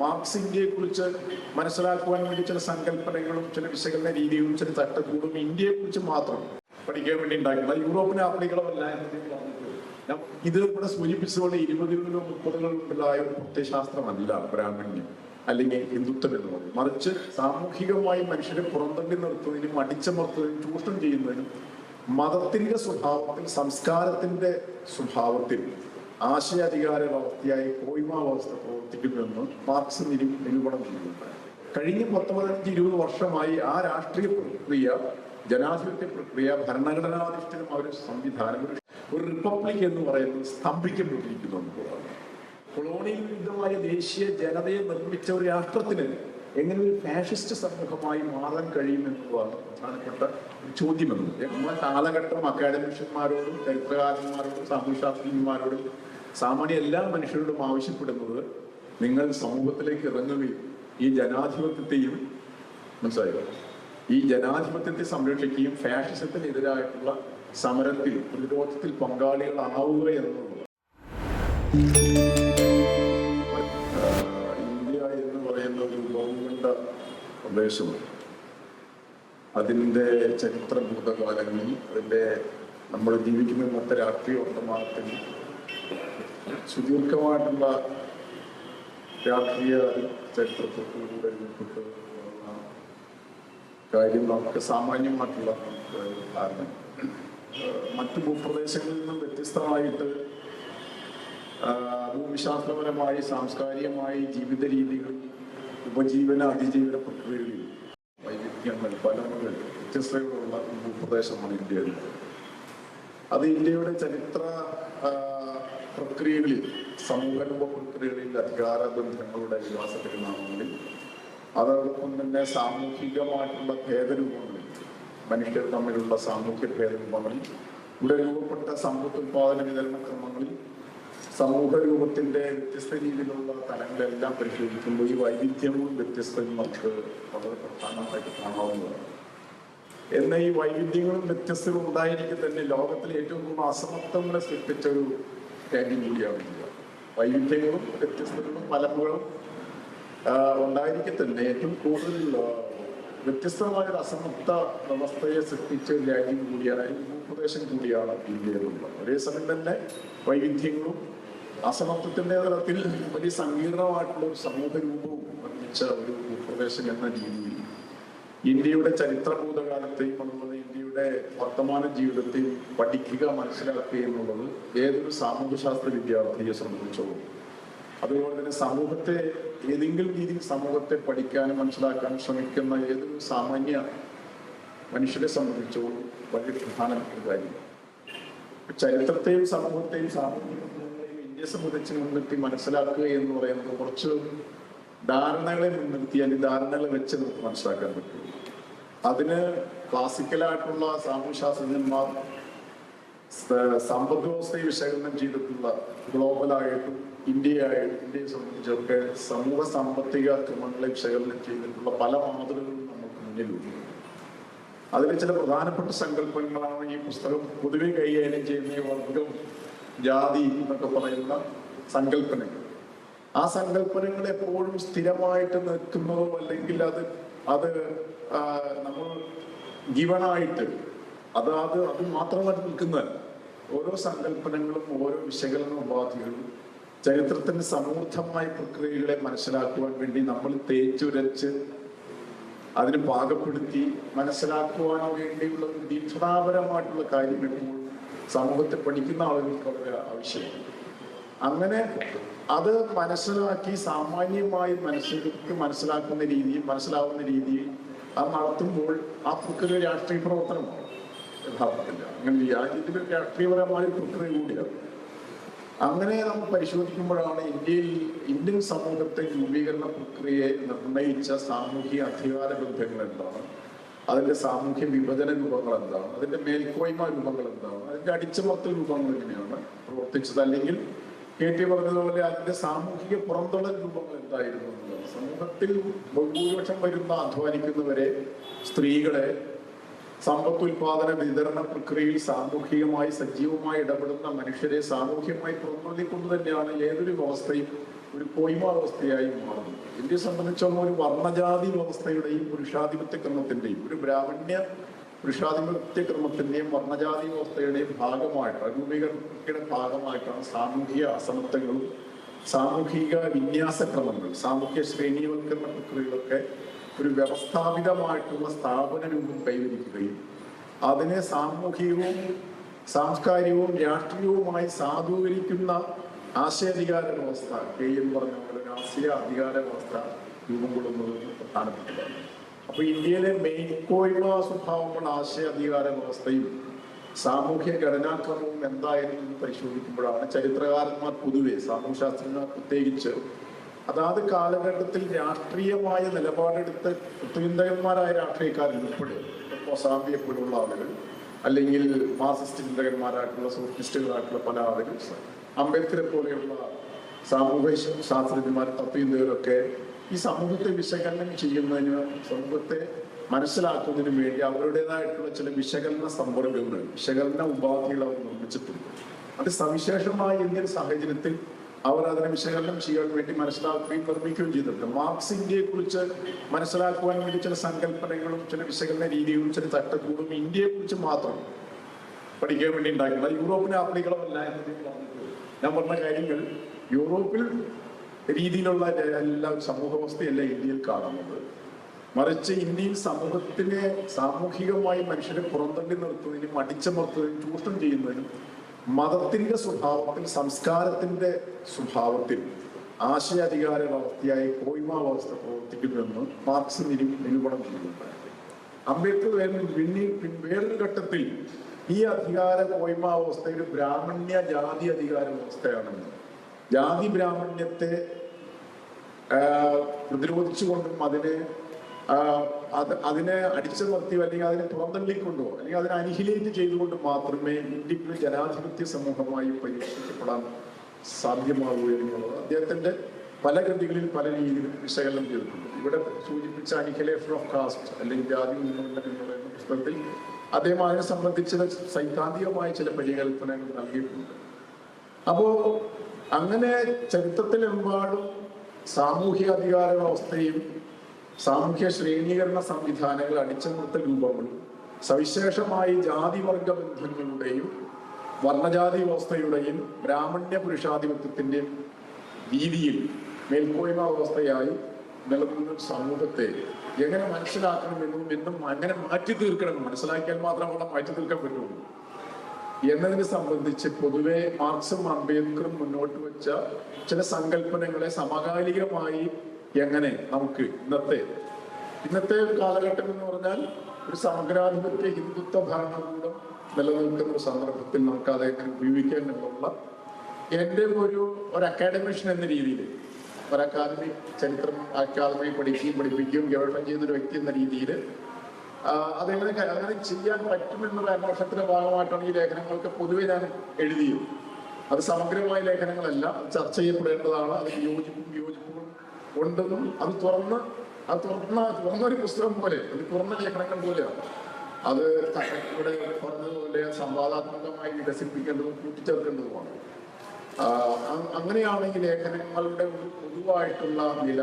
Marks ഇന്ത്യയെ കുറിച്ച് മനസ്സിലാക്കുവാൻ വേണ്ടി ചില സങ്കല്പനകളും ചില വിശകലന രീതികളും ചില തട്ടക്കൂടും ഇന്ത്യയെ കുറിച്ച് മാത്രം പഠിക്കാൻ വേണ്ടി ഉണ്ടാക്കില്ല യൂറോപ്പിന് ആഫ്രിക്കളമല്ല ഇത് ഇവിടെ സൂചിപ്പിച്ചതുകൊണ്ട് ഇരുപതുകളിലോ മുപ്പതുകളിലുണ്ടായ ഒരു പ്രത്യശാസ്ത്രമല്ല ബ്രാഹ്മണ്യം അല്ലെങ്കിൽ ഹിന്ദുത്വം എന്ന് പറയും മറിച്ച് സാമൂഹികമായി മനുഷ്യരെ പുറന്തള്ളി നിർത്തുന്നതിനും അടിച്ചമർത്തുന്നതിനും ചൂഷണം ചെയ്യുന്നതിനും മതത്തിന്റെ സ്വഭാവത്തിൽ സംസ്കാരത്തിന്റെ സ്വഭാവത്തിൽ ആശയാധികാര വ്യവസ്ഥയായി കോയ്മാവസ്ഥ പ്രവർത്തിക്കുന്നുവെന്ന് മാർക്സ് നിരു- നിരൂപണം ചെയ്യുന്നുണ്ട് കഴിഞ്ഞ പത്ത് പതിനഞ്ച് ഇരുപത് വർഷമായി ആ രാഷ്ട്രീയ പ്രക്രിയ ജനാധിപത്യ പ്രക്രിയ ഭരണഘടനാധിഷ്ഠിതമായ ഒരു സംവിധാനം ഒരു റിപ്പബ്ലിക് എന്ന് പറയുന്നത് സ്തംഭിക്കപ്പെട്ടിരിക്കുന്നു എന്നുള്ളതാണ്. കൊളോണിയൽ വിരുദ്ധമായ ദേശീയ ജനതയെ നിർമ്മിച്ച ഒരു രാഷ്ട്രത്തിന് എങ്ങനെ ഒരു ഫാഷിസ്റ്റ് സമൂഹമായി മാറാൻ കഴിയുമെന്നുള്ളതാണ് പ്രധാനപ്പെട്ട ഒരു ചോദ്യമെന്നത് നമ്മുടെ കാലഘട്ടം അക്കാഡമിഷ്യന്മാരോടും ചരിത്രകാരന്മാരോടും സാമൂഹ്യശാസ്ത്രജ്ഞന്മാരോടും സാമാന്യ എല്ലാ മനുഷ്യരോടും ആവശ്യപ്പെടുന്നത് നിങ്ങൾ സമൂഹത്തിലേക്ക് ഇറങ്ങുകയും ഈ ജനാധിപത്യത്തെയും മനസ്സിലായോ? ഈ ജനാധിപത്യത്തെ സംരക്ഷിക്കുകയും ഫാഷിസത്തിനെതിരായിട്ടുള്ള സമരത്തിൽ പ്രതിരോധത്തിൽ പങ്കാളികളാവുക എന്നുള്ളത്. ഇന്ത്യ എന്ന് പറയുന്ന ഒരു ബഹുഖണ്ഡ പ്രദേശമാണ്. അതിന്റെ ചരിത്ര ഭൂതകാലങ്ങളിൽ അതിന്റെ നമ്മൾ ജീവിക്കുന്ന ഇന്നത്തെ രാഷ്ട്രീയ വർത്തമാനത്തിൽ സുദീർഘമായിട്ടുള്ള രാഷ്ട്രീയ ചരിത്രത്തിലൂടെ കാര്യം നമുക്ക് സാമാന്യമായിട്ടുള്ള കാരണം മറ്റു ഭൂപ്രദേശങ്ങളിൽ നിന്നും വ്യത്യസ്തമായിട്ട് ഭൂമിശാസ്ത്രപരമായി സാംസ്കാരികമായി ജീവിത രീതികൾ ഉപജീവന അതിജീവന പ്രക്രിയകളിൽ വൈവിധ്യങ്ങൾ ഫലങ്ങൾ വ്യത്യസ്തതകളുള്ള ഭൂപ്രദേശമാണ് ഇന്ത്യയിൽ. അത് ഇന്ത്യയുടെ ചരിത്ര പ്രക്രിയകളിൽ സമൂഹരൂപ പ്രക്രിയകളിൽ അധികാര ബന്ധങ്ങളുടെ വികാസ നാമങ്ങളിൽ അതോടൊപ്പം തന്നെ സാമൂഹികമായിട്ടുള്ള ഭേദരൂപങ്ങളിൽ മനുഷ്യർ തമ്മിലുള്ള സാമൂഹ്യ ഭേദരൂപങ്ങളിൽ ഇവിടെ രൂപപ്പെട്ട സമ്പത്ത് ഉത്പാദന വിതരണ ക്രമങ്ങളിൽ സമൂഹ രൂപത്തിന്റെ വ്യത്യസ്ത രീതിയിലുള്ള തലങ്ങളെല്ലാം പരിശോധിക്കുമ്പോൾ ഈ വൈവിധ്യവും വ്യത്യസ്തവും നമുക്ക് വളരെ പ്രധാനമായിട്ട് കാണാവുന്നതാണ്. എന്ന ഈ വൈവിധ്യങ്ങളും വ്യത്യസ്തങ്ങളും ഉണ്ടായിരിക്കും തന്നെ ലോകത്തിലെ ഏറ്റവും കൂടുതൽ അസമത്വങ്ങളെ സൃഷ്ടിച്ച ഒരു രാജ്യം കൂടിയാണ് ഇന്ത്യ വൈവിധ്യങ്ങളും വ്യത്യസ്തങ്ങളും പലപ്പോഴും ഉണ്ടായിരിക്കെ ഏറ്റവും കൂടുതൽ വ്യത്യസ്തമായ ഒരു അസംതൃപ്ത വ്യവസ്ഥയെ സൃഷ്ടിച്ച ഒരു രാജ്യം കൂടിയാണ് ഒരു ഭൂപ്രദേശം കൂടിയാണ് ഇന്ത്യ എന്നുള്ളത് അതേസമയം തന്നെ വൈവിധ്യങ്ങളും അസമത്വത്തിന്റെ തലത്തിൽ വലിയ സങ്കീർണമായിട്ടുള്ള ഒരു സമൂഹ രൂപവും നിർമ്മിച്ച ഒരു ഭൂപ്രദേശം എന്ന രീതിയിൽ ഇന്ത്യയുടെ ചരിത്ര ഭൂതകാലത്തെയും അതുപോലെ ഇന്ത്യയുടെ വർത്തമാന ജീവിതത്തെയും പഠിക്കുക മനസ്സിലാക്കുക എന്നുള്ളത് ഏതൊരു സാമൂഹ്യശാസ്ത്ര വിദ്യാർത്ഥിയെ സംബന്ധിച്ചോളും. അതുപോലെ തന്നെ സമൂഹത്തെ ഏതെങ്കിലും രീതിയിൽ സമൂഹത്തെ പഠിക്കാനും മനസ്സിലാക്കാനും ശ്രമിക്കുന്ന ഏതൊരു സാമാന്യ മനുഷ്യരെ സംബന്ധിച്ചോളം വളരെ പ്രധാനപ്പെട്ട കാര്യം. ചരിത്രത്തെയും സമൂഹത്തെയും സാമൂഹിക ഇന്ത്യയെ സംബന്ധിച്ച് മുൻനിർത്തി മനസ്സിലാക്കുക എന്ന് പറയുന്നത് കുറച്ച് ധാരണകളെ മുൻനിർത്തി അല്ലെങ്കിൽ ധാരണകളെ വെച്ച് നമുക്ക് മനസ്സിലാക്കാൻ പറ്റും. അതിന് ക്ലാസിക്കലായിട്ടുള്ള സാമൂഹ്യശാസ്ത്രജ്ഞന്മാർ സമ്പദ് വ്യവസ്ഥയെ വിശകലനം ചെയ്തിട്ടുള്ള ഗ്ലോബലായിട്ടും ഇന്ത്യയായിട്ടും ഇന്ത്യയെ സംബന്ധിച്ചൊക്കെ സമൂഹ സാമ്പത്തിക ക്രമങ്ങളെ വിശകലനം ചെയ്തിട്ടുള്ള പല മാതൃകകളും നമുക്ക് മുന്നിലുണ്ട്. അതിലെ ചില പ്രധാനപ്പെട്ട സങ്കല്പങ്ങളാണ് ഈ പുസ്തകം പൊതുവെ കൈകാര്യം ചെയ്യുന്ന വർഗം ജാതി എന്നൊക്കെ പറയുന്ന സങ്കല്പനങ്ങൾ ആ സങ്കല്പനങ്ങൾ എപ്പോഴും സ്ഥിരമായിട്ട് നിൽക്കുന്നതോ അല്ലെങ്കിൽ അത് അത് നമ്മൾ ഗിവണായിട്ട് അതാത് അത് മാത്രമായിട്ട് നിൽക്കുന്നതല്ല. ഓരോ സങ്കല്പനങ്ങളും ഓരോ വിശകലന ഉപാധികളും ചരിത്രത്തിന്റെ സമൂർദ്ധമായ പ്രക്രിയകളെ മനസ്സിലാക്കുവാൻ വേണ്ടി നമ്മൾ തേച്ചുരച്ച് അതിന് പാകപ്പെടുത്തി മനസ്സിലാക്കുവാൻ വേണ്ടിയുള്ള ഒരു ദീക്ഷണാപരമായിട്ടുള്ള കാര്യം എപ്പോഴും സമൂഹത്തെ പഠിക്കുന്ന ആളുകൾക്ക് വളരെ ആവശ്യമാണ്. അങ്ങനെ അത് മനസ്സിലാക്കി സാമാന്യമായി മനുഷ്യർക്ക് മനസ്സിലാക്കുന്ന രീതിയിൽ മനസ്സിലാവുന്ന രീതിയിൽ അത് നടത്തുമ്പോൾ ആ പ്രക്രിയ രാഷ്ട്രീയ പ്രവർത്തനമാണ് യഥാർത്ഥത്തിൽ അങ്ങനെ രാജ്യത്തിന് രാഷ്ട്രീയപരമായ പ്രക്രിയ കൂടിയാണ് അങ്ങനെ നമ്മൾ പരിശോധിക്കുമ്പോഴാണ് ഇന്ത്യയിൽ ഇന്ത്യൻ സമൂഹത്തെ രൂപീകരണ പ്രക്രിയയെ നിർണയിച്ച സാമൂഹിക അധികാര ബന്ധങ്ങൾ എന്താണ്? അതിന്റെ സാമൂഹ്യ വിഭജന രൂപങ്ങൾ എന്താണ്? അതിന്റെ മേൽക്കോയ്മ രൂപങ്ങൾ എന്താണ്? അതിന്റെ അടിച്ചമർത്തൽ രൂപങ്ങൾ എങ്ങനെയാണ്? പ്രവർത്തിച്ചത് അല്ലെങ്കിൽ കെ ടി പറഞ്ഞതുപോലെ അതിന്റെ സാമൂഹിക പുറന്തള്ളൽ രൂപങ്ങൾ എന്തായിരുന്നു സമൂഹത്തിൽ ബഹുഭൂരിപക്ഷം വരുന്ന അധ്വാനിക്കുന്നവരെ സ്ത്രീകളെ സമ്പത്ത് ഉൽപാദന വിതരണ പ്രക്രിയയിൽ സാമൂഹികമായി സജീവമായി ഇടപെടുന്ന മനുഷ്യരെ സാമൂഹികമായി പുറന്തള്ളിക്കൊണ്ട് തന്നെയാണ് ഏതൊരു വ്യവസ്ഥയും ഒരു പോയ്മ അവസ്ഥയായി മാറുന്നു ഇന്ത്യയെ സംബന്ധിച്ചോളം ഒരു വർണജാതി വ്യവസ്ഥയുടെയും പുരുഷാധിപത്യ ക്രമത്തിന്റെയും ഒരു ബ്രാഹ്മണ്യ പുരുഷാധിപത്യ ക്രമത്തിന്റെയും വർണജാതി വ്യവസ്ഥയുടെയും ഭാഗമായിട്ട് രൂപീകരണത്തിന്റെ ഭാഗമായിട്ടാണ് സാമൂഹിക അസമത്വങ്ങളും സാമൂഹിക വിന്യാസക്രമങ്ങൾ സാമൂഹ്യ ശ്രേണീവൽക്കരണ പ്രക്രിയകളൊക്കെ ഒരു വ്യവസ്ഥാപിതമായിട്ടുള്ള സ്ഥാപന രൂപം കൈവരിക്കുകയും അതിനെ സാമൂഹികവും സാംസ്കാരികവും രാഷ്ട്രീയവുമായി സാധൂകരിക്കുന്ന ആശയാധികാര വ്യവസ്ഥ കെ എൻ പറഞ്ഞ പോലെ രാഷ്ട്രീയ അധികാര വ്യവസ്ഥ രൂപം കൊള്ളുന്നത് പ്രധാനപ്പെട്ടതാണ്. അപ്പൊ ഇന്ത്യയിലെ മേൽക്കോയ്മ സ്വഭാവമുള്ള ആശയ അധികാര വ്യവസ്ഥയും സാമൂഹ്യ ഘടനാക്രമവും എന്തായിരുന്നു എന്ന് പരിശോധിക്കുമ്പോഴാണ് ചരിത്രകാരന്മാർ പൊതുവെ സാമൂഹ്യശാസ്ത്രജ്ഞർ പ്രത്യേകിച്ച് അതാത് കാലഘട്ടത്തിൽ രാഷ്ട്രീയമായ നിലപാടെടുത്ത് ചിന്തകന്മാരായ രാഷ്ട്രീയക്കാർ ഉൾപ്പെടെ മൊസാമ്പിയെ പോലുള്ള ആളുകൾ അല്ലെങ്കിൽ മാർസിസ്റ്റ് ചിന്തകന്മാരായിട്ടുള്ള സോഷ്യലിസ്റ്റുകളായിട്ടുള്ള പല ആളുകൾ അംബേദ്കറെ പോലെയുള്ള സാമൂഹ്യ ശാസ്ത്രജ്ഞന്മാർ തത്വചിന്തകരൊക്കെ ഈ സമൂഹത്തെ വിശകലനം ചെയ്യുന്നതിന് സമൂഹത്തെ മനസ്സിലാക്കുന്നതിന് വേണ്ടി അവരുടേതായിട്ടുള്ള ചില വിശകലന സമ്പർക്കങ്ങൾ വിശകലന ഉപാധികൾ അവർ നിർമ്മിച്ചിട്ടുണ്ട്. അത് സവിശേഷമായ ഇന്ത്യൻ സാഹചര്യത്തിൽ അവർ അതിനെ വിശകലനം ചെയ്യാൻ വേണ്ടി മനസ്സിലാക്കുകയും നിർമ്മിക്കുകയും ചെയ്തിട്ടുണ്ട്. മാർക്സ് ഇന്ത്യയെ കുറിച്ച് മനസ്സിലാക്കുവാൻ വേണ്ടി ചില സങ്കല്പനകളും ചില വിശകലന രീതികളും ചില തട്ടക്കൂടും ഇന്ത്യയെ കുറിച്ച് മാത്രം പഠിക്കാൻ വേണ്ടി ഉണ്ടാക്കുന്നത് യൂറോപ്പിന് ആപ്ലികളമല്ല എന്ന് ഞാൻ പറഞ്ഞിട്ടുണ്ട്. ഞാൻ പറഞ്ഞ കാര്യങ്ങൾ യൂറോപ്പിൽ രീതിയിലുള്ള എല്ലാ സമൂഹ വ്യവസ്ഥയല്ല ഇന്ത്യയിൽ കാണുന്നത്. മറിച്ച് ഇന്ത്യയിൽ സമൂഹത്തിനെ സാമൂഹികമായി മനുഷ്യരെ പുറന്തള്ളി നിർത്തുന്നതിനും അടിച്ചമർത്തുന്നതിനും ചൂഷണം ചെയ്യുന്നതിനും മതത്തിന്റെ സ്വഭാവത്തിൽ സംസ്കാരത്തിന്റെ സ്വഭാവത്തിൽ ആശയാധികാര വ്യവസ്ഥയായി കോയ്മാവസ്ഥ പ്രവർത്തിക്കുന്നുവെന്ന് മാർക്സ് നിരു നിരൂപണം ചെയ്യുന്നുണ്ടായിരുന്നു അംബേദ്കർ പിന്നീട് വേറൊരു ഘട്ടത്തിൽ ഈ അധികാര കോയ്മാ ഒരു ബ്രാഹ്മണ്യ ജാതി അധികാര വ്യവസ്ഥയാണെന്ന് ജാതി ബ്രാഹ്മണ്യത്തെ പ്രതിരോധിച്ചുകൊണ്ടും അതിനെ അതിനെ അത് അതിനെ അടിച്ചമർത്തിയോ അല്ലെങ്കിൽ അതിനെ പുറന്തള്ളിക്കൊണ്ടോ അല്ലെങ്കിൽ അതിനെ അനിഹിലേറ്റ് ചെയ്തുകൊണ്ട് മാത്രമേ ഇന്ത്യയ്ക്ക് ജനാധിപത്യ സമൂഹമായി പരീക്ഷിക്കപ്പെടാൻ സാധ്യമാകൂ എന്നുള്ളത് അദ്ദേഹത്തിന്റെ പല കൃതികളിൽ പല രീതിയിലും വിശകലനം ചെയ്തിട്ടുണ്ട്. ഇവിടെ സൂചിപ്പിച്ച അനിഹിലേഷൻ ഓഫ് കാസ്റ്റ് അല്ലെങ്കിൽ ജാതി ഉന്നമനം എന്ന് പറയുന്ന പുസ്തകത്തിൽ അദ്ദേഹം അതിനെ സംബന്ധിച്ച സൈദ്ധാന്തികമായ ചില പരികല്പനകൾ നൽകിയിട്ടുണ്ട്. അപ്പോ അങ്ങനെ ചരിത്രത്തിലെമ്പാടും സാമൂഹ്യ അധികാര വ്യവസ്ഥയും സാമൂഹ്യ ശ്രേണീകരണ സംവിധാനങ്ങൾ അടിച്ചമർത്ത രൂപങ്ങളും സവിശേഷമായി ജാതിവർഗ ബന്ധങ്ങളുടെയും വർണജാതി വ്യവസ്ഥയുടെയും ബ്രാഹ്മണ്യ പുരുഷാധിപത്യത്തിന്റെ രീതിയിൽ മേൽക്കോയ്മ വ്യവസ്ഥയായി നിലനിന്ന സമൂഹത്തെ എങ്ങനെ മനസ്സിലാക്കണമെന്നും എന്നും അങ്ങനെ മാറ്റി തീർക്കണം മനസ്സിലാക്കിയാൽ മാത്രം അവിടെ മാറ്റി തീർക്കാൻ പറ്റുള്ളൂ. എന്നതിനെ സംബന്ധിച്ച് പൊതുവെ മാർക്സും അംബേദ്കറും മുന്നോട്ട് വെച്ച ചില സങ്കല്പനങ്ങളെ സമകാലികമായി എങ്ങനെ നമുക്ക് ഇന്നത്തെ ഇന്നത്തെ കാലഘട്ടം എന്ന് പറഞ്ഞാൽ ഒരു സമഗ്രാധിപത്യ ഹിന്ദുത്വ ഭരണകൂടം നിലനിൽക്കുന്ന ഒരു സന്ദർഭത്തിൽ നമുക്ക് അത് എങ്ങനെ ഉപയോഗിക്കാൻ എന്നുള്ള എന്റെ ഒരു ഒരു അക്കാഡമിഷ്യൻ എന്ന രീതിയിൽ ഒരു അക്കാദമി ചരിത്രം അക്കാദമി പഠിക്കുകയും പഠിപ്പിക്കുകയും ഗവേഷണം ചെയ്യുന്ന ഒരു വ്യക്തി എന്ന രീതിയിൽ അതെങ്ങനെ അങ്ങനെ ചെയ്യാൻ പറ്റുമെന്നുള്ള അന്വേഷണത്തിന്റെ ഭാഗമായിട്ടാണ് ഈ ലേഖനങ്ങൾക്ക് പൊതുവെ ഞാൻ എഴുതിയത്. അത് സമഗ്രമായ ലേഖനങ്ങളല്ല ചർച്ച ചെയ്യപ്പെടേണ്ടതാണ് അത് യോജിപ്പും യോജിപ്പും ഉണ്ടെന്നും അത് തുറന്ന് അത് തുറന്ന തുറന്നൊരു പുസ്തകം പോലെ അത് തുറന്ന ലേഖനങ്ങൾ പോലെയാണ്. അത് ഇവിടെ പറഞ്ഞതുപോലെ സംവാദാത്മകമായി വികസിപ്പിക്കേണ്ടതും കൂട്ടിച്ചേർക്കേണ്ടതുമാണ്. അങ്ങനെയാണ് ഈ ലേഖനങ്ങളുടെ ഒരു പൊതുവായിട്ടുള്ള നില.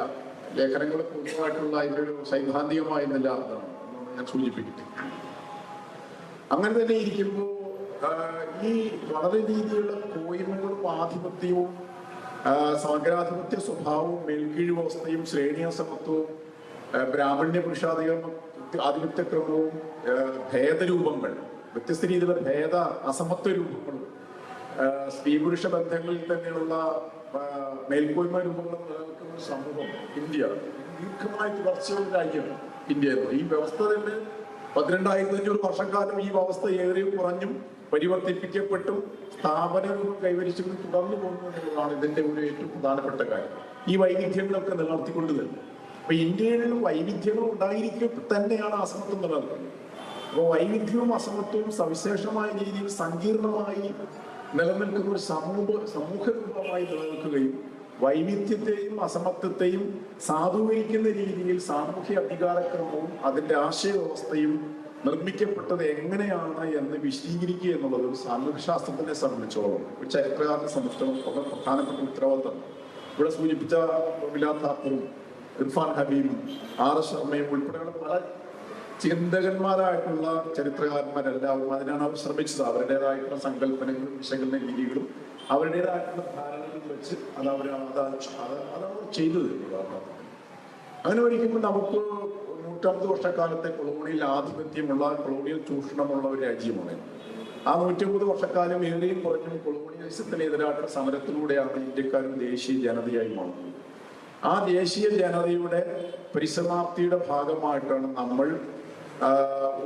ലേഖനങ്ങൾ പൊതുവായിട്ടുള്ള ഇതിലൊരു സൈദ്ധാന്തികമായ നില അതാണ് ഞാൻ സൂചിപ്പിക്കട്ടെ അങ്ങനെ തന്നെ ഇരിക്കുമ്പോൾ ഈ വളരെ രീതിയിലുള്ള കോയ്മകളും ആധിപത്യവും സമഗ്രാധിപത്യ സ്വഭാവവും മേൽക്കീഴ് അവസ്ഥയും ശ്രേണിയസമത്വവും ആഹ് ബ്രാഹ്മണ്യ പുരുഷാധികം ആധിപത്യക്രമവും ക്രമവും ഭേദരൂപങ്ങൾ വ്യത്യസ്ത രീതിയിലുള്ള ഭേദ അസമത്വ രൂപങ്ങളും സ്ത്രീ പുരുഷ ബന്ധങ്ങളിൽ തന്നെയുള്ള മേൽക്കോയ്മ രൂപങ്ങളും നിലനിൽക്കുന്ന സമൂഹം ഇന്ത്യ ദീർഘമായി തുടർച്ചയുള്ള രാജ്യമാണ് ഇന്ത്യ എന്ന് ഈ വ്യവസ്ഥ തന്നെ പന്ത്രണ്ടായിരത്തി അഞ്ഞൂറ് വർഷക്കാലം ഈ അവസ്ഥ ഏറിയും കുറഞ്ഞും പരിവർത്തിപ്പിക്കപ്പെട്ടും സ്ഥാപന കൈവരിച്ചും തുടർന്നു പോകുന്നു എന്നുള്ളതാണ് ഇതിന്റെ ഒരു ഏറ്റവും പ്രധാനപ്പെട്ട കാര്യം. ഈ വൈവിധ്യങ്ങളൊക്കെ നിലനിർത്തിക്കൊണ്ട് തന്നെ അപ്പൊ ഇന്ത്യയിൽ വൈവിധ്യങ്ങൾ ഉണ്ടായിരിക്കെ തന്നെയാണ് അസമത്വം നിലനിൽക്കുന്നത് അപ്പോൾ വൈവിധ്യവും അസമത്വവും സവിശേഷമായ രീതിയിൽ സങ്കീർണമായി നിലനിൽക്കുന്ന ഒരു സമൂഹ സമൂഹ രൂപമായി നിലനിൽക്കുകയും വൈവിധ്യത്തെയും അസമത്വത്തെയും സാധൂകരിക്കുന്ന രീതിയിൽ സാമൂഹ്യ അധികാരക്രമവും അതിന്റെ ആശയവ്യവസ്ഥയും നിർമ്മിക്കപ്പെട്ടത് എങ്ങനെയാണ് എന്ന് വിശദീകരിക്കുക എന്നുള്ളത് ഒരു സാമൂഹ്യശാസ്ത്രത്തിനെ സംബന്ധിച്ചോളം ഒരു ചരിത്രകാരനെ സംബന്ധിച്ചോളം വളരെ പ്രധാനപ്പെട്ട ഉത്തരവാദിത്തമാണ്. ഇവിടെ സൂചിപ്പിച്ച ബിലാൽ താക്കൂറും ഇർഫാൻ ഹബീബും ആർ എസ് ശർമ്മയും ഉൾപ്പെടെയുള്ള പല ചിന്തകന്മാരായിട്ടുള്ള ചരിത്രകാരന്മാരെല്ലാവരും അതിനാണ് അവർ ശ്രമിച്ചത്. അവരുടേതായിട്ടുള്ള സങ്കല്പനങ്ങളും വിശകലന രീതികളും അവരുടേതായിട്ടുള്ള ധാരണയിൽ വെച്ച് അത് അവർ അത് അത് അതവർ ചെയ്തു എന്നുള്ളതാണ്. അങ്ങനെ ഒരിക്കുമ്പോൾ നമുക്ക് നൂറ്റമ്പത് വർഷക്കാലത്തെ കൊളോണിയൽ ആധിപത്യമുള്ള കൊളോണിയൽ ചൂഷണമുള്ള ഒരു രാജ്യമാണ് ആ നൂറ്റമ്പത് വർഷക്കാലം ഏറെയും കുറഞ്ഞും കൊളോണിയലിസത്തിനെതിരായിട്ടുള്ള സമരത്തിലൂടെയാണ് ഇന്ത്യക്കാരും ദേശീയ ജനതയായി മാറുന്നത്. ആ ദേശീയ ജനതയുടെ പരിസമാപ്തിയുടെ ഭാഗമായിട്ടാണ് നമ്മൾ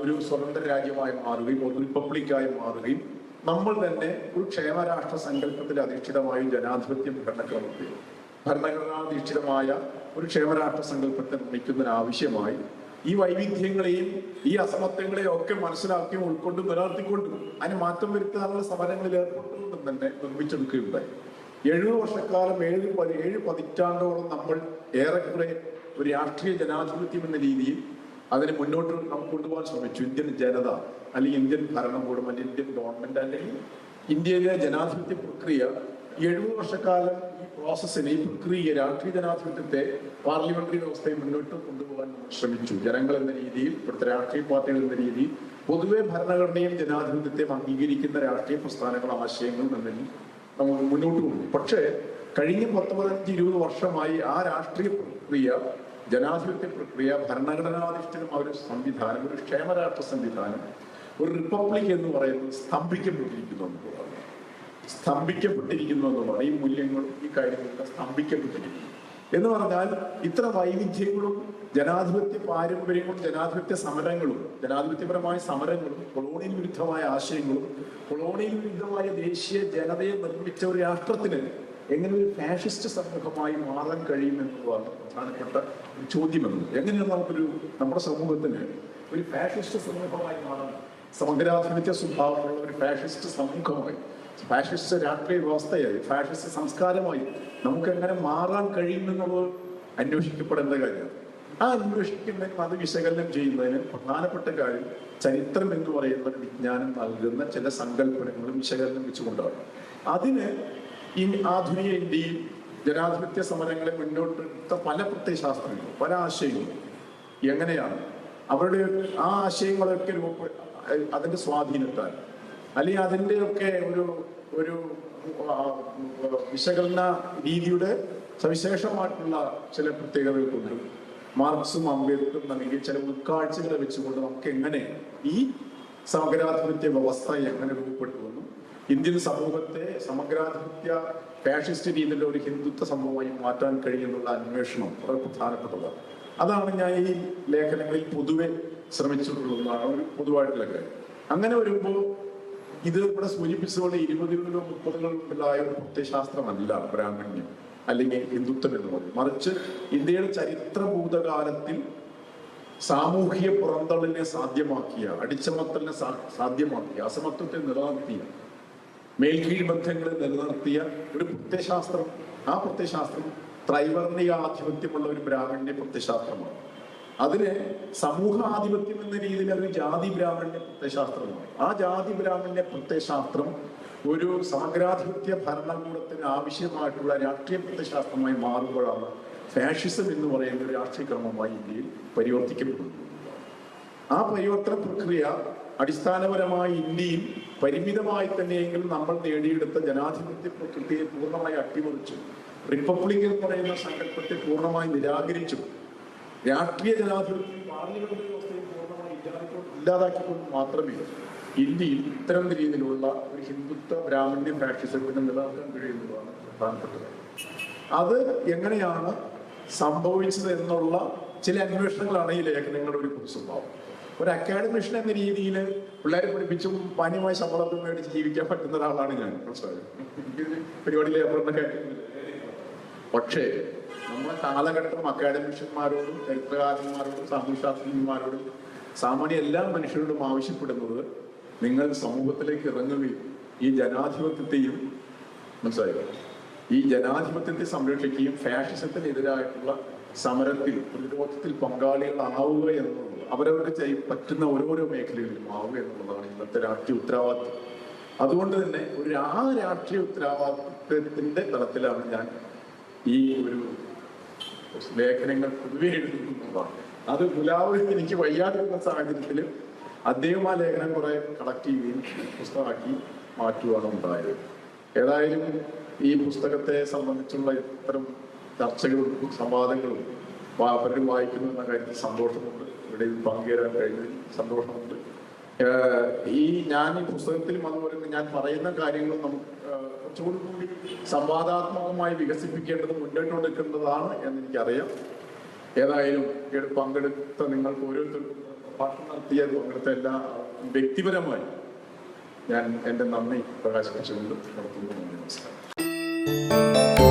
ഒരു സ്വതന്ത്ര രാജ്യമായി മാറുകയും ഒരു റിപ്പബ്ലിക്കായി മാറുകയും നമ്മൾ തന്നെ ഒരു ക്ഷേമരാഷ്ട്ര സങ്കല്പത്തിൽ അധിഷ്ഠിതമായി ജനാധിപത്യ ഭരണക്രമത്തിൽ ഭരണഘടനാധിഷ്ഠിതമായ ഒരു ക്ഷേമരാഷ്ട്ര സങ്കല്പത്തെ നിർമ്മിക്കുന്നതിനാവശ്യമായി ഈ വൈവിധ്യങ്ങളെയും ഈ അസമത്വങ്ങളെയും ഒക്കെ മനസ്സിലാക്കിയും ഉൾക്കൊണ്ടും നിലനിർത്തിക്കൊണ്ടും അതിന് മാറ്റം വരുത്താനുള്ള സമരങ്ങളിൽ ഏർപ്പെട്ടുകൊണ്ടും തന്നെ നിർമ്മിച്ചെടുക്കുകയുണ്ടായി. എഴുപത് വർഷക്കാലം ഏഴ് ഏഴ് പതിറ്റാണ്ടോളം നമ്മൾ ഏറെക്കുറെ ഒരു രാഷ്ട്രീയ ജനാധിപത്യം എന്ന രീതിയിൽ അതിനെ മുന്നോട്ട് നമുക്ക് കൊണ്ടുപോകാൻ ശ്രമിച്ചു. ഇന്ത്യൻ ജനത അല്ലെങ്കിൽ ഇന്ത്യൻ ഭരണകൂടം അല്ലെങ്കിൽ ഇന്ത്യൻ ഗവൺമെന്റ് അല്ലെങ്കിൽ ഇന്ത്യയിലെ ജനാധിപത്യ പ്രക്രിയ എഴുപത് വർഷക്കാലം ഈ പ്രോസസ്സിനെ ഈ പ്രക്രിയ രാഷ്ട്രീയ ജനാധിപത്യത്തെ പാർലമെന്ററി വ്യവസ്ഥയെ മുന്നോട്ട് കൊണ്ടുപോകാൻ നമ്മൾ ശ്രമിച്ചു. ജനങ്ങൾ എന്ന രീതിയിൽ ഇവിടുത്തെ രാഷ്ട്രീയ പാർട്ടികൾ എന്ന രീതിയിൽ പൊതുവെ ഭരണഘടനയും ജനാധിപത്യത്തെയും അംഗീകരിക്കുന്ന രാഷ്ട്രീയ പ്രസ്ഥാനങ്ങളും ആശയങ്ങൾ എന്നതിൽ നമ്മൾ മുന്നോട്ട് പോകും പക്ഷേ കഴിഞ്ഞ പത്ത് പതിനഞ്ച് ഇരുപത് വർഷമായി ആ രാഷ്ട്രീയ പ്രക്രിയ ജനാധിപത്യ പ്രക്രിയ ഭരണഘടനാധിഷ്ഠിതം ഒരു സംവിധാനം ഒരു ക്ഷേമരാഷ്ട്ര സംവിധാനം ഒരു റിപ്പബ്ലിക് എന്ന് പറയുന്നത് സ്തംഭിക്കപ്പെട്ടിരിക്കുന്നു എന്നുള്ളതാണ് സ്തംഭിക്കപ്പെട്ടിരിക്കുന്നു എന്നുള്ളതാണ് ഈ മൂല്യങ്ങളും ഈ കാര്യങ്ങളൊക്കെ സ്തംഭിക്കപ്പെട്ടിരിക്കുന്നു. എന്ന് പറഞ്ഞാൽ ഇത്ര വൈവിധ്യങ്ങളും ജനാധിപത്യ പാരമ്പര്യങ്ങളും ജനാധിപത്യ സമരങ്ങളും ജനാധിപത്യപരമായ സമരങ്ങളും കൊളോണിയൽ വിരുദ്ധമായ ആശയങ്ങളും കൊളോണിയൽ വിരുദ്ധമായ ദേശീയ ജനതയെ നിർമ്മിച്ച ഒരു രാഷ്ട്രത്തിന് എങ്ങനെ ഒരു ഫാഷിസ്റ്റ് സമൂഹമായി മാറാൻ കഴിയുമെന്നുള്ളതാണ് പ്രധാനപ്പെട്ട ഒരു എന്നത് എങ്ങനെയാണ് നമുക്കൊരു നമ്മുടെ സമൂഹത്തിന് ഒരു ഫാഷിസ്റ്റ് സമൂഹമായി മാറാൻ സമഗ്രാധിപത്യ സ്വഭാവമുള്ള ഒരു ഫാഷിസ്റ്റ് സമൂഹമായി ഫാഷിസ്റ്റ് രാഷ്ട്രീയ വ്യവസ്ഥയായി ഫാഷിസ്റ്റ് സംസ്കാരമായി നമുക്ക് എങ്ങനെ മാറാൻ കഴിയുമെന്നുള്ളത് അന്വേഷിക്കപ്പെടേണ്ട കാര്യമാണ്. ആ അന്വേഷിക്കുന്നതിനും അത് വിശകലനം ചെയ്യുന്നതിന് പ്രധാനപ്പെട്ട കാര്യം ചരിത്രം എന്ന് പറയുന്ന വിജ്ഞാനം നൽകുന്ന ചില സങ്കല്പനങ്ങളും വിശകലനം വെച്ചുകൊണ്ടാണ്. അതിന് ഈ ആധുനിക ഇന്ത്യയിൽ ജനാധിപത്യ സമരങ്ങളെ മുന്നോട്ടെടുത്ത പല പ്രത്യയശാസ്ത്രങ്ങളും പല ആശയങ്ങളും എങ്ങനെയാണ്? അവരുടെ ആ ആശയങ്ങളൊക്കെ രൂപ അതിന്റെ സ്വാധീനത്താൽ അല്ലെങ്കിൽ അതിന്റെയൊക്കെ ഒരു ഒരു വിശകലന രീതിയുടെ സവിശേഷമായിട്ടുള്ള ചില പ്രത്യേകതകൾ കൊണ്ടും മാർക്സും അംബേദ്കറും നൽകിയ ചില ഉൾക്കാഴ്ചകളെ വെച്ചുകൊണ്ട് നമുക്ക് എങ്ങനെ ഈ സമഗ്രാധിപത്യ വ്യവസ്ഥ എങ്ങനെ രൂപപ്പെട്ടുവെന്നും ഇന്ത്യൻ സമൂഹത്തെ സമഗ്രാധിപത്യ ഫാഷിസ്റ്റ് രീതിയിലുള്ള ഒരു ഹിന്ദുത്വ സമൂഹമായി മാറ്റാൻ കഴിയുന്നുള്ള അന്വേഷണം വളരെ പ്രധാനപ്പെട്ടതാണ്. അതാണ് ഞാൻ ഈ ലേഖനങ്ങളിൽ പൊതുവെ ശ്രമിച്ചിട്ടുള്ളതാണ് ഒരു പൊതുവായിട്ടുള്ള കാര്യം. അങ്ങനെ വരുമ്പോൾ ഇത് ഇവിടെ സൂചിപ്പിച്ചതുപോലെ ഇരുപതുകളിലോ മുപ്പതുകളിലുണ്ടായ ഒരു പ്രത്യശാസ്ത്രമല്ല ബ്രാഹ്മണ്യം അല്ലെങ്കിൽ ഹിന്ദുത്വം എന്ന് പറയും മറിച്ച് ഇന്ത്യയുടെ ചരിത്ര ഭൂതകാലത്തിൽ സാമൂഹിക പുറന്തള്ളിനെ സാധ്യമാക്കിയ അടിച്ചമർത്തലിനെ സാധ്യമാക്കിയ അസമത്വത്തെ നിലനിർത്തിയ മേൽക്കീഴ് ബന്ധങ്ങളെ നിലനിർത്തിയ ഒരു പ്രത്യശാസ്ത്രം ആ പ്രത്യശാസ്ത്രം ത്രൈവർണികാധിപത്യമുള്ള ഒരു ബ്രാഹ്മണ്യ പ്രത്യശാസ്ത്രമാണ് അതിന് സമൂഹാധിപത്യം എന്ന രീതിയിൽ ഒരു ജാതി ബ്രാഹ്മണ്യ പ്രത്യശാസ്ത്രമാണ് ആ ജാതി ബ്രാഹ്മണ്യ പ്രത്യശാസ്ത്രം ഒരു സമഗ്രാധിപത്യ ഭരണകൂടത്തിന് ആവശ്യമായിട്ടുള്ള രാഷ്ട്രീയ പ്രത്യശാസ്ത്രമായി മാറുമ്പോഴാണ് ഫാഷിസം എന്ന് പറയുന്ന ഒരു രാഷ്ട്രീയ ക്രമമായി ഇന്ത്യയിൽ പരിവർത്തിക്കപ്പെടുന്നത്. ആ പരിവർത്തന പ്രക്രിയ അടിസ്ഥാനപരമായി ഇന്ത്യയും പരിമിതമായി തന്നെയെങ്കിലും നമ്മൾ നേടിയെടുത്ത ജനാധിപത്യ പ്രകൃതിയെ പൂർണമായി അട്ടിമറിച്ചു. റിപ്പബ്ലിക് എന്ന് പറയുന്ന സങ്കല്പത്തെ പൂർണമായി നിരാകരിച്ചു. രാഷ്ട്രീയ ജനാധിപത്യം പാർലമെന്റ് വ്യവസ്ഥയെ പൂർണമായി ഇല്ലാതാക്കി- ഇല്ലാതാക്കിക്കൊണ്ട് മാത്രമേ ഇന്ത്യയിൽ ഇത്തരം രീതിയിലുള്ള ഒരു ഹിന്ദുത്വ ബ്രാഹ്മണ്യ ഫാഷിസത്തിന് നിലനിർത്താൻ കഴിയുന്നതാണ് പ്രധാനപ്പെട്ടത്. അത് എങ്ങനെയാണ് സംഭവിച്ചത് എന്നുള്ള ചില അന്വേഷണങ്ങളാണ് ഈ ലേഖനങ്ങളുടെ ഒരു പൊതുസ്വഭാവം ഒരു അക്കാഡമിഷൻ എന്ന രീതിയിൽ പിള്ളേരെ പഠിപ്പിച്ചും മാന്യമായ ശമ്പളത്തിൽ മേടിച്ച് ജീവിക്കാൻ പറ്റുന്ന ഒരാളാണ് ഞാൻ. മനസ്സിലായത് പരിപാടിയിൽ ഏർപ്പെടുന്ന പക്ഷേ നമ്മുടെ കാലഘട്ടം അക്കാഡമിഷ്യന്മാരോടും ചരിത്രകാരന്മാരോടും സാമൂഹ്യശാസ്ത്രജ്ഞന്മാരോടും സാമാന്യ എല്ലാ മനുഷ്യരോടും ആവശ്യപ്പെടുന്നത് നിങ്ങൾ സമൂഹത്തിലേക്ക് ഇറങ്ങുകയും ഈ ജനാധിപത്യത്തെയും മനസ്സിലായോ? ഈ ജനാധിപത്യത്തെ സംരക്ഷിക്കുകയും ഫാഷിസത്തിനെതിരായിട്ടുള്ള സമരത്തിൽ പ്രതിരോധത്തിൽ പങ്കാളികളാവുക എന്നുള്ളത് അവരവർക്ക് പറ്റുന്ന ഓരോരോ മേഖലകളിലും ആവുക എന്നുള്ളതാണ് ഇന്നത്തെ രാഷ്ട്രീയ ഉത്തരവാദിത്വം. അതുകൊണ്ട് തന്നെ ഒരു ആ രാഷ്ട്രീയ ഉത്തരവാദിത്വത്തിന്റെ തലത്തിലാണ് ഞാൻ ഈ ഒരു ലേഖനങ്ങൾ പൊതുവെ എഴുതുന്നതാണ് അത് ഗുലാബ് എനിക്ക് വയ്യാതിരുന്ന സാഹചര്യത്തിൽ അദ്ദേഹം ആ ലേഖനം കുറെ കളക്ട് ചെയ്യുകയും പുസ്തകമാക്കി മാറ്റുകയാണ് ഉണ്ടായത്. ഏതായാലും ഈ പുസ്തകത്തെ സംബന്ധിച്ചുള്ള ഇത്തരം ചർച്ചകളും സംവാദങ്ങളും പലരും വായിക്കുന്നു എന്ന കാര്യത്തിൽ സന്തോഷമുണ്ട്. ഇവിടെ ഇത് പങ്കുചേരാൻ കഴിഞ്ഞതിൽ സന്തോഷമുണ്ട്. ഈ ഞാൻ ഈ പുസ്തകത്തിലും അതുപോലെ ഞാൻ പറയുന്ന കാര്യങ്ങളും നമുക്ക് കുറച്ചുകൂടി കൂടി സംവാദാത്മകമായി വികസിപ്പിക്കേണ്ടത് മുന്നോട്ടെടുക്കേണ്ടതാണ് എന്ന് എനിക്കറിയാം ഏതായാലും പങ്കെടുത്ത നിങ്ങൾക്ക് ഓരോരുത്തർക്കും പ്രഭാഷണം നടത്തിയ പങ്കെടുത്ത എല്ലാ വ്യക്തിപരമായി ഞാൻ എന്റെ നന്ദി പ്രകാശിപ്പിച്ചുകൊണ്ട് നടത്തുന്നു നന്ദി നമസ്കാരം